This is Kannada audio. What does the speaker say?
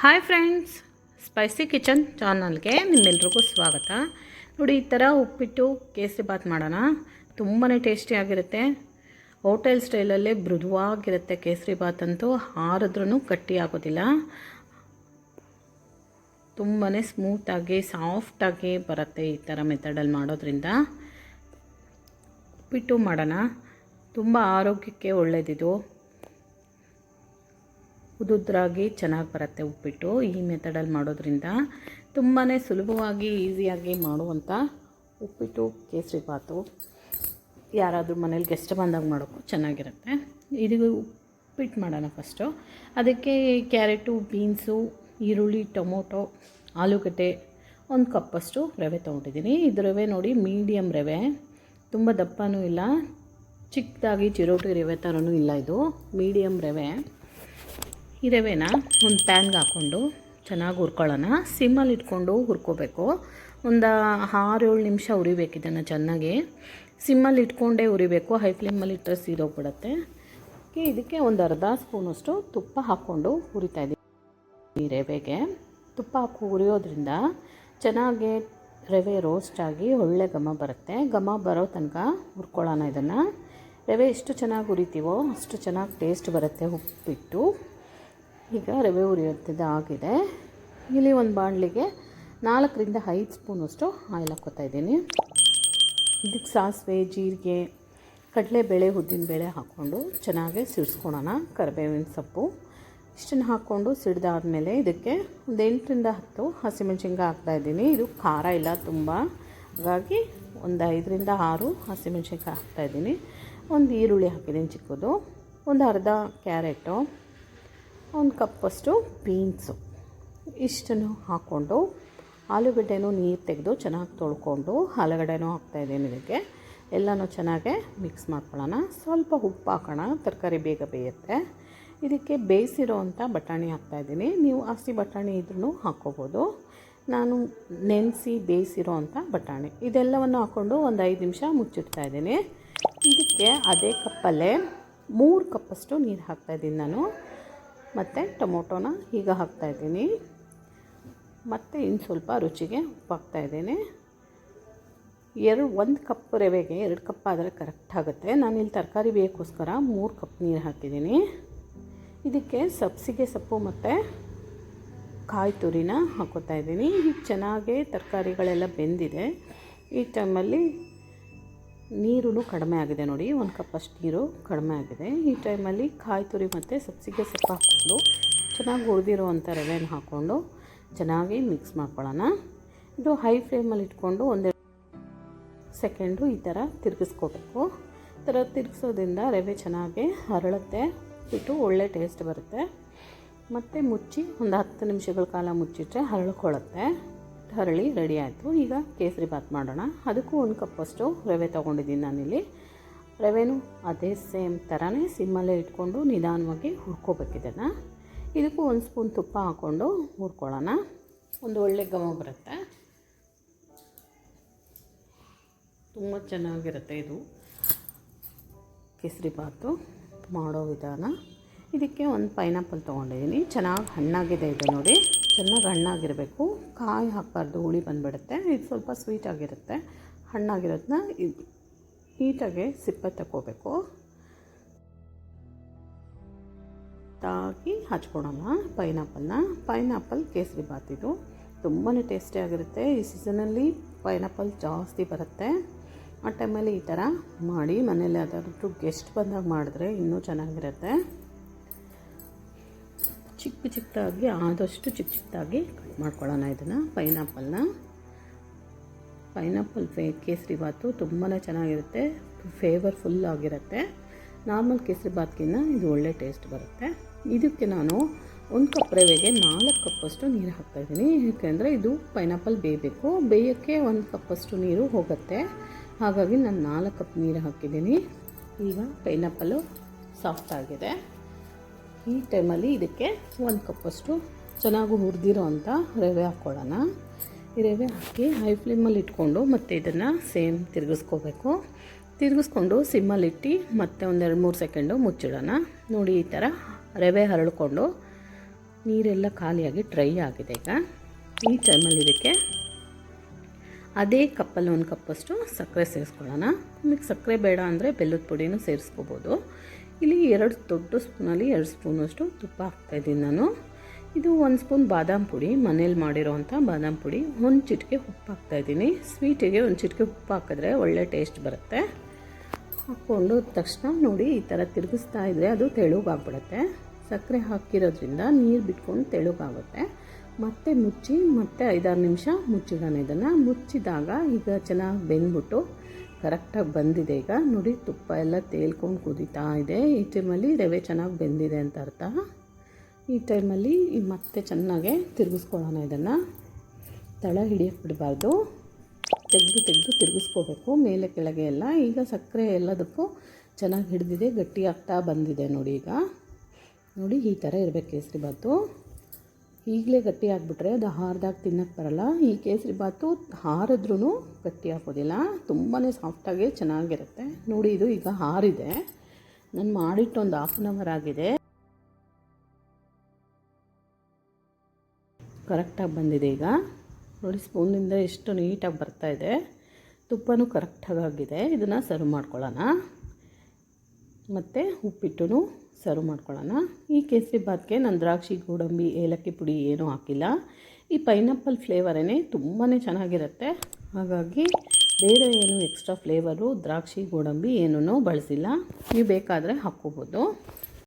ಹಾಯ್ ಫ್ರೆಂಡ್ಸ್ ಸ್ಪೈಸಿ ಕಿಚನ್ ಚಾನಲ್ಗೆ ನಿಮ್ಮೆಲ್ರಿಗೂ ಸ್ವಾಗತ. ನೋಡಿ, ಈ ಥರ ಉಪ್ಪಿಟ್ಟು, ಕೇಸರಿ ಬಾತ್ ಮಾಡೋಣ. ತುಂಬಾ ಟೇಸ್ಟಿಯಾಗಿರುತ್ತೆ ಹೋಟೆಲ್ ಸ್ಟೈಲಲ್ಲೇ ಮೃದುವಾಗಿರುತ್ತೆ ಕೇಸರಿ ಬಾತ್ ಅಂತೂ. ಹಾರಿದ್ರೂ ಗಟ್ಟಿ ಆಗೋದಿಲ್ಲ. ತುಂಬಾ ಸ್ಮೂತಾಗಿ ಸಾಫ್ಟಾಗಿ ಬರುತ್ತೆ ಈ ಥರ ಮೆಥಡಲ್ಲಿ ಮಾಡೋದ್ರಿಂದ. ಉಪ್ಪಿಟ್ಟು ಮಾಡೋಣ. ತುಂಬ ಆರೋಗ್ಯಕ್ಕೆ ಒಳ್ಳೆಯದಿದು ಉದುದ್ರಾಗಿ ಚೆನ್ನಾಗಿ ಬರುತ್ತೆ ಉಪ್ಪಿಟ್ಟು ಈ ಮೆಥಡಲ್ಲಿ ಮಾಡೋದ್ರಿಂದ. ತುಂಬಾ ಸುಲಭವಾಗಿ, ಈಸಿಯಾಗಿ ಮಾಡುವಂಥ ಉಪ್ಪಿಟ್ಟು, ಕೇಸರಿ ಬಾತು ಯಾರಾದರೂ ಮನೇಲಿ ಗೆಸ್ಟ್ ಬಂದಾಗ ಮಾಡೋಕ್ಕೂ ಚೆನ್ನಾಗಿರುತ್ತೆ. ಇದು ಉಪ್ಪಿಟ್ಟು ಮಾಡೋಣ ಫಸ್ಟು. ಅದಕ್ಕೆ ಕ್ಯಾರೆಟು, ಬೀನ್ಸು, ಈರುಳ್ಳಿ, ಟೊಮೊಟೊ, ಆಲೂಗಡ್ಡೆ ಒಂದು ಕಪ್ಪಷ್ಟು ರವೆ ತೊಗೊಂಡಿದ್ದೀನಿ. ಇದು ರವೆ ನೋಡಿ ಮೀಡಿಯಮ್ ರವೆ. ತುಂಬ ದಪ್ಪನೂ ಇಲ್ಲ. ಚಿಕ್ಕದಾಗಿ ಚಿರೋಟಿ ರವೆ ಥರನೂ ಇಲ್ಲ ಇದು. ಮೀಡಿಯಮ್ ರವೆ. ಈ ರವೆನ ಒಂದು ಪ್ಯಾನ್ಗೆ ಹಾಕ್ಕೊಂಡು ಚೆನ್ನಾಗಿ ಹುರ್ಕೊಳ್ಳೋಣ. ಸಿಮ್ಮಲ್ಲಿ ಇಟ್ಕೊಂಡು ಹುರ್ಕೋಬೇಕು. ಒಂದು ಆರೇಳು ನಿಮಿಷ ಉರಿಬೇಕು ಇದನ್ನು ಚೆನ್ನಾಗಿ. ಸಿಮ್ಮಲ್ಲಿ ಇಟ್ಕೊಂಡೇ ಉರಿಬೇಕು ಹೈ ಫ್ಲೇಮಲ್ಲಿ ಇಟ್ಟರೆ ಸೀದೋಗ್ಬಿಡುತ್ತೆ ಇದಕ್ಕೆ ಒಂದು ಅರ್ಧ ಸ್ಪೂನಷ್ಟು ತುಪ್ಪ ಹಾಕ್ಕೊಂಡು ಹುರಿತಾ ಇದ್ದೀವಿ ಈ ರವೆಗೆ. ತುಪ್ಪ ಹಾಕಿ ಹುರಿಯೋದ್ರಿಂದ ಚೆನ್ನಾಗಿ ರವೆ ರೋಸ್ಟ್ ಆಗಿ ಒಳ್ಳೆ ಘಮ ಬರುತ್ತೆ. ಘಮ ಬರೋ ತನಕ ಹುರ್ಕೊಳ್ಳೋಣ ಇದನ್ನು. ರವೆ ಎಷ್ಟು ಚೆನ್ನಾಗಿ ಹುರಿತೀವೋ ಅಷ್ಟು ಚೆನ್ನಾಗಿ ಟೇಸ್ಟ್ ಬರುತ್ತೆ ಉಪ್ಪಿಟ್ಟು. ಈಗ ರವೆ ಉರಿಯೋದು ಆಗಿದೆ ಇಲ್ಲಿ ಒಂದು ಬಾಣಲಿಗೆ ನಾಲ್ಕರಿಂದ ಐದು ಸ್ಪೂನಷ್ಟು ಆಯಿಲ್ ಹಾಕ್ಕೋತಾ ಇದ್ದೀನಿ. ಇದಕ್ಕೆ ಸಾಸಿವೆ, ಜೀರಿಗೆ, ಕಡಲೆಬೇಳೆ, ಉದ್ದಿನಬೇಳೆ ಹಾಕ್ಕೊಂಡು ಚೆನ್ನಾಗಿ ಸಿಡಿಸ್ಕೊಳೋಣ. ಕರಿಬೇವಿನ ಸೊಪ್ಪು ಇಷ್ಟನ್ನು ಹಾಕ್ಕೊಂಡು ಸಿಡ್ದಾದ್ಮೇಲೆ ಇದಕ್ಕೆ ಒಂದು ಎಂಟರಿಂದ ಹತ್ತು ಹಸಿಮೆಣ್ಸಿನ್ಕಾಯಿ ಹಾಕ್ತಾಯಿದ್ದೀನಿ ಇದು ಖಾರ ಇಲ್ಲ ತುಂಬ. ಹಾಗಾಗಿ ಒಂದು ಐದರಿಂದ ಆರು ಹಸಿಮೆಣ್ಸಿನ್ಕಾಯಿ ಹಾಕ್ತಾಯಿದ್ದೀನಿ ಒಂದು ಈರುಳ್ಳಿ ಹಾಕಿದ್ದೀನಿ ಚಿಕ್ಕದು. ಒಂದು ಅರ್ಧ ಕ್ಯಾರೆಟು. ಒಂದು ಕಪ್ಪಷ್ಟು ಬೀನ್ಸು. ಇಷ್ಟನ್ನು ಹಾಕ್ಕೊಂಡು ಆಲೂಗಡ್ಡೆನೂ ನೀರು ತೆಗೆದು ಚೆನ್ನಾಗಿ ತೊಳ್ಕೊಂಡು ಆಲೂಗಡ್ಡೆನೂ ಹಾಕ್ತಾಯಿದ್ದೀನಿ ಇದಕ್ಕೆ. ಎಲ್ಲನೂ ಚೆನ್ನಾಗೆ ಮಿಕ್ಸ್ ಮಾಡ್ಕೊಳ್ಳೋಣ. ಸ್ವಲ್ಪ ಉಪ್ಪು ಹಾಕೋಣ. ತರಕಾರಿ ಬೇಗ ಬೇಯುತ್ತೆ. ಇದಕ್ಕೆ ಬೇಯಿಸಿರೋ ಅಂಥ ಬಟಾಣಿ ಹಾಕ್ತಾಯಿದ್ದೀನಿ ನೀವು ಹಸಿ ಬಟಾಣಿ ಇದ್ರೂ ಹಾಕ್ಕೋಬೋದು. ನಾನು ನೆನೆಸಿ ಬೇಯಿಸಿರೋ ಅಂಥ ಬಟಾಣಿ. ಇದೆಲ್ಲವನ್ನು ಹಾಕ್ಕೊಂಡು ಒಂದು ಐದು ನಿಮಿಷ ಮುಚ್ಚಿಡ್ತಾ ಇದ್ದೀನಿ. ಇದಕ್ಕೆ ಅದೇ ಕಪ್ಪಲ್ಲೇ ಮೂರು ಕಪ್ಪಷ್ಟು ನೀರು ಹಾಕ್ತಾಯಿದ್ದೀನಿ ನಾನು. ಮತ್ತು ಟೊಮೊಟೊನ ಈಗ ಹಾಕ್ತಾಯಿದ್ದೀನಿ ಮತ್ತು ಇನ್ನು ಸ್ವಲ್ಪ ರುಚಿಗೆ ಉಪ್ಪು ಹಾಕ್ತಾಯಿದ್ದೀನಿ ಎರಡು, ಒಂದು ಕಪ್ ರವೆಗೆ ಎರಡು ಕಪ್ ಆದರೆ ಕರೆಕ್ಟ್ ಆಗುತ್ತೆ. ನಾನಿಲ್ಲಿ ತರಕಾರಿ ಬೇಕೋಸ್ಕರ ಮೂರು ಕಪ್ ನೀರು ಹಾಕಿದ್ದೀನಿ. ಇದಕ್ಕೆ ಸಬ್ಸಿಗೆ ಸೊಪ್ಪು ಮತ್ತು ಕಾಯಿ ತುರಿನ ಹಾಕೋತಾ ಇದ್ದೀನಿ. ಈಗ ಚೆನ್ನಾಗಿ ತರಕಾರಿಗಳೆಲ್ಲ ಬೆಂದಿದೆ. ಈ ಟೈಮಲ್ಲಿ ನೀರು ಕಡಿಮೆ ಆಗಿದೆ ನೋಡಿ, ಒಂದು ಕಪ್ಪಷ್ಟು ನೀರು ಕಡಿಮೆ ಆಗಿದೆ. ಈ ಟೈಮಲ್ಲಿ ಕಾಯಿ ತುರಿ ಮತ್ತು ಸಬ್ಸಿಗೆ ಸೊಪ್ಪು ಹಾಕ್ಕೊಂಡು ಚೆನ್ನಾಗಿ ಹುರಿದಿರುವಂಥ ರವೆನ ಹಾಕ್ಕೊಂಡು ಚೆನ್ನಾಗಿ ಮಿಕ್ಸ್ ಮಾಡ್ಕೊಳ್ಳೋಣ. ಇದು ಹೈ ಫ್ಲೇಮಲ್ಲಿ ಇಟ್ಕೊಂಡು ಒಂದೆರಡು ಸೆಕೆಂಡು ಈ ಥರ ತಿರುಗಿಸ್ಕೋಬೇಕು. ಈ ಥರ ತಿರುಗಿಸೋದ್ರಿಂದ ರವೆ ಚೆನ್ನಾಗಿ ಹರಳುತ್ತೆ, ಬಿಟ್ಟು ಒಳ್ಳೆ ಟೇಸ್ಟ್ ಬರುತ್ತೆ. ಮತ್ತು ಮುಚ್ಚಿ ಒಂದು ಹತ್ತು ನಿಮಿಷಗಳ ಕಾಲ ಮುಚ್ಚಿಟ್ರೆ ಹರಳ್ಕೊಳ್ಳುತ್ತೆ. ಹರಳಿ ರೆಡಿ ಆಯಿತು. ಈಗ ಕೇಸರಿ ಬಾತ್ ಮಾಡೋಣ. ಅದಕ್ಕೂ ಒಂದು ಕಪ್ಪಷ್ಟು ರವೆ ತೊಗೊಂಡಿದ್ದೀನಿ ನಾನಿಲ್ಲಿ. ರವೆನೂ ಅದೇ ಸೇಮ್ ಥರನೇ ಸಿಮ್ಮಲ್ಲೇ ಇಟ್ಕೊಂಡು ನಿಧಾನವಾಗಿ ಹುರ್ಕೋಬೇಕಿದನ್ನು ಇದಕ್ಕೂ ಒಂದು ಸ್ಪೂನ್ ತುಪ್ಪ ಹಾಕ್ಕೊಂಡು ಹುರ್ಕೊಳ್ಳೋಣ. ಒಂದು ಒಳ್ಳೆ ಘಮ ಬರುತ್ತೆ. ತುಂಬ ಚೆನ್ನಾಗಿರುತ್ತೆ ಇದು. ಕೇಸರಿ ಬಾತು ಮಾಡೋ ವಿಧಾನ. ಇದಕ್ಕೆ ಒಂದು ಪೈನಾಪಲ್ ತೊಗೊಂಡಿದ್ದೀನಿ. ಚೆನ್ನಾಗಿ ಹಣ್ಣಾಗಿದೆ ಇದು ನೋಡಿ. ಚೆನ್ನಾಗಿ ಹಣ್ಣಾಗಿರಬೇಕು. ಕಾಯಿ ಹಾಕಬಾರ್ದು, ಹುಳಿ ಬಂದುಬಿಡುತ್ತೆ. ಇದು ಸ್ವಲ್ಪ ಸ್ವೀಟಾಗಿರುತ್ತೆ ಹಣ್ಣಾಗಿರೋದನ್ನ ಇದು ನೀಟಾಗಿ ಸಿಪ್ಪೆ ತಗೋಬೇಕು ತಾಗಿ ಹಚ್ಕೊಳೋಣ ಪೈನಾಪಲ್ನ. ಪೈನಾಪಲ್ ಕೇಸರಿ ಬಾತ್ ಇದು. ತುಂಬಾ ಟೇಸ್ಟಿಯಾಗಿರುತ್ತೆ ಈ ಸೀಸನಲ್ಲಿ ಪೈನಾಪಲ್ ಜಾಸ್ತಿ ಬರುತ್ತೆ. ಆ ಟೈಮಲ್ಲಿ ಈ ಥರ ಮಾಡಿ ಮನೇಲಿ ಯಾವ್ದಾದ್ರು ಗೆಸ್ಟ್ ಬಂದಾಗ ಮಾಡಿದ್ರೆ ಇನ್ನೂ ಚೆನ್ನಾಗಿರುತ್ತೆ. ಚಿಕ್ಕ ಚಿಕ್ಕದಾಗಿ, ಆದಷ್ಟು ಚಿಕ್ಕ ಚಿಕ್ಕದಾಗಿ ಕಟ್ ಮಾಡ್ಕೊಳ್ಳೋಣ ಇದನ್ನು. ಪೈನಾಪಲ್ನ. ಪೈನಾಪಲ್ ಫೇ, ಕೇಸರಿ ಭಾತು ತುಂಬಾ ಚೆನ್ನಾಗಿರುತ್ತೆ. ಫೇವರ್ಫುಲ್ ಆಗಿರುತ್ತೆ. ನಾರ್ಮಲ್ ಕೇಸರಿ ಇದು ಒಳ್ಳೆ ಟೇಸ್ಟ್ ಬರುತ್ತೆ. ಇದಕ್ಕೆ ನಾನು ಒಂದು ಕಪ್ ರವೆಗೆ ನಾಲ್ಕು ಕಪ್ಪಷ್ಟು ನೀರು ಹಾಕ್ತಾಯಿದ್ದೀನಿ. ಏಕೆಂದರೆ ಇದು ಪೈನಾಪಲ್ ಬೇಯಬೇಕು. ಬೇಯೋಕ್ಕೆ ಒಂದು ಕಪ್ಪಷ್ಟು ನೀರು ಹೋಗುತ್ತೆ. ಹಾಗಾಗಿ ನಾನು ನಾಲ್ಕು ಕಪ್ ನೀರು ಹಾಕಿದ್ದೀನಿ. ಈಗ ಪೈನಾಪಲ್ಲು ಸಾಫ್ಟ್ ಆಗಿದೆ. ಈ ಟೈಮಲ್ಲಿ ಇದಕ್ಕೆ ಒಂದು ಕಪ್ಪಷ್ಟು ಚೆನ್ನಾಗಿ ಹುರಿದಿರೋ ಅಂಥ ರವೆ ಹಾಕ್ಕೊಳ್ಳೋಣ. ಈ ರವೆ ಹಾಕಿ ಹೈ ಫ್ಲೇಮಲ್ಲಿ ಇಟ್ಕೊಂಡು ಮತ್ತೆ ಇದನ್ನು ಸೇಮ್ ತಿರುಗಿಸ್ಕೋಬೇಕು. ತಿರುಗಿಸ್ಕೊಂಡು ಸಿಮ್ಮಲ್ಲಿಟ್ಟು ಮತ್ತೆ ಒಂದೆರಡು ಮೂರು ಸೆಕೆಂಡು ಮುಚ್ಚಿಡೋಣ. ನೋಡಿ ಈ ಥರ ರವೆ ಹರಳ್ಕೊಂಡು ನೀರೆಲ್ಲ ಖಾಲಿಯಾಗಿ ಡ್ರೈ ಆಗಿದೆ ಈಗ. ಈ ಟೈಮಲ್ಲಿ ಇದಕ್ಕೆ ಅದೇ ಕಪ್ಪಲ್ಲಿ ಒಂದು ಕಪ್ಪಷ್ಟು ಸಕ್ಕರೆ ಸೇರಿಸ್ಕೊಳ್ಳೋಣ. ನಿಮಗೆ ಸಕ್ಕರೆ ಬೇಡ ಅಂದರೆ ಬೆಲ್ಲದ ಪುಡಿನೂ ಸೇರಿಸ್ಕೋಬೋದು. ಇಲ್ಲಿ ಎರಡು ದೊಡ್ಡ ಸ್ಪೂನಲ್ಲಿ ಎರಡು ಸ್ಪೂನಷ್ಟು ತುಪ್ಪ ಹಾಕ್ತಾಯಿದ್ದೀನಿ ನಾನು. ಇದು ಒಂದು ಸ್ಪೂನ್ ಬಾದಾಮ್ ಪುಡಿ, ಮನೇಲಿ ಮಾಡಿರೋವಂಥ ಬಾದಾಮ್ ಪುಡಿ. ಒಂದು ಚಿಟಿಕೆ ಉಪ್ಪು ಹಾಕ್ತಾಯಿದ್ದೀನಿ ಸ್ವೀಟಿಗೆ ಒಂದು ಚಿಟಿಕೆ ಉಪ್ಪು ಹಾಕಿದ್ರೆ ಒಳ್ಳೆ ಟೇಸ್ಟ್ ಬರುತ್ತೆ. ಹಾಕ್ಕೊಂಡು ತಕ್ಷಣ ನೋಡಿ ಈ ಥರ ತಿರುಗಿಸ್ತಾ ಇದ್ದರೆ ಅದು ತೆಳುಗಾಗ್ಬಿಡುತ್ತೆ. ಸಕ್ಕರೆ ಹಾಕಿರೋದ್ರಿಂದ ನೀರು ಬಿಟ್ಕೊಂಡು ತೆಳುಗಾಗುತ್ತೆ. ಮತ್ತೆ ಮುಚ್ಚಿ, ಮತ್ತೆ ಐದಾರು ನಿಮಿಷ ಮುಚ್ಚಿಡೋಣ ಇದನ್ನು. ಮುಚ್ಚಿದಾಗ ಈಗ ಚೆನ್ನಾಗಿ ಬೆಂದ್ಬಿಟ್ಟು ಕರೆಕ್ಟಾಗಿ ಬಂದಿದೆ. ಈಗ ನೋಡಿ, ತುಪ್ಪ ಎಲ್ಲ ತೇಲ್ಕೊಂಡು ಕುದೀತಾ ಇದೆ. ಈ ಟೈಮಲ್ಲಿ ರವೆ ಚೆನ್ನಾಗಿ ಬೆಂದಿದೆ ಅಂತ ಅರ್ಥ. ಈ ಟೈಮಲ್ಲಿ ಮತ್ತೆ ಚೆನ್ನಾಗೆ ತಿರುಗಿಸ್ಕೊಳ್ಳೋಣ ಇದನ್ನು. ತಳ ಹಿಡಿಯಕ್ಕೆ ಬಿಡಬಾರ್ದು. ತೆಗೆದು ತೆಗೆದು ತಿರುಗಿಸ್ಕೋಬೇಕು. ಮೇಲೆ ಕೆಳಗೆ ಎಲ್ಲ. ಈಗ ಸಕ್ಕರೆ ಎಲ್ಲದಕ್ಕೂ ಚೆನ್ನಾಗಿ ಹಿಡಿದಿದೆ, ಗಟ್ಟಿ ಆಗ್ತಾ ಬಂದಿದೆ ನೋಡಿ ಈಗ. ನೋಡಿ, ಈ ಥರ ಇರಬೇಕು ಕೇಸರಿ ಬಾತು ಈಗಲೇ ಗಟ್ಟಿ ಅದು ಹಾರ್ದಾಗ ತಿನ್ನಕ್ಕೆ ಬರಲ್ಲ. ಈ ಕೇಸರಿ ಬಾತು ಹಾರಿದ್ರೂ ಗಟ್ಟಿ ಆಗೋದಿಲ್ಲ ತುಂಬಾ ಸಾಫ್ಟಾಗಿ ಚೆನ್ನಾಗಿರುತ್ತೆ. ನೋಡಿ, ಇದು ಈಗ ಹಾರಿದೆ. ನಾನು ಮಾಡಿಟ್ಟು ಒಂದು ಹಾಫ್ ಆನ್ ಅವರ್ ಆಗಿದೆ. ಕರೆಕ್ಟಾಗಿ ಬಂದಿದೆ ಈಗ. ನೋಡಿ, ಸ್ಪೂನಿಂದ ಎಷ್ಟು ನೀಟಾಗಿ ಬರ್ತಾ ಇದೆ. ತುಪ್ಪನೂ ಕರೆಕ್ಟಾಗಿ ಆಗಿದೆ. ಇದನ್ನು ಸರ್ವ್ ಮಾಡ್ಕೊಳ್ಳೋಣ. ಮತ್ತು ಉಪ್ಪಿಟ್ಟು ಸರ್ವ್ ಮಾಡ್ಕೊಳ್ಳೋಣ. ಈ ಕೇಸರಿ ಬಾತ್ಗೆ ನಾನು ದ್ರಾಕ್ಷಿ, ಗೋಡಂಬಿ, ಏಲಕ್ಕಿ ಪುಡಿ ಏನೂ ಹಾಕಿಲ್ಲ. ಈ ಪೈನಾಪಲ್ ಫ್ಲೇವರೇ ತುಂಬಾ ಚೆನ್ನಾಗಿರುತ್ತೆ. ಹಾಗಾಗಿ ಬೇರೆ ಏನು ಎಕ್ಸ್ಟ್ರಾ ಫ್ಲೇವರು ದ್ರಾಕ್ಷಿ, ಗೋಡಂಬಿ ಏನೂ ಬಳಸಿಲ್ಲ. ನೀವು ಬೇಕಾದರೆ ಹಾಕ್ಕೋಬೋದು.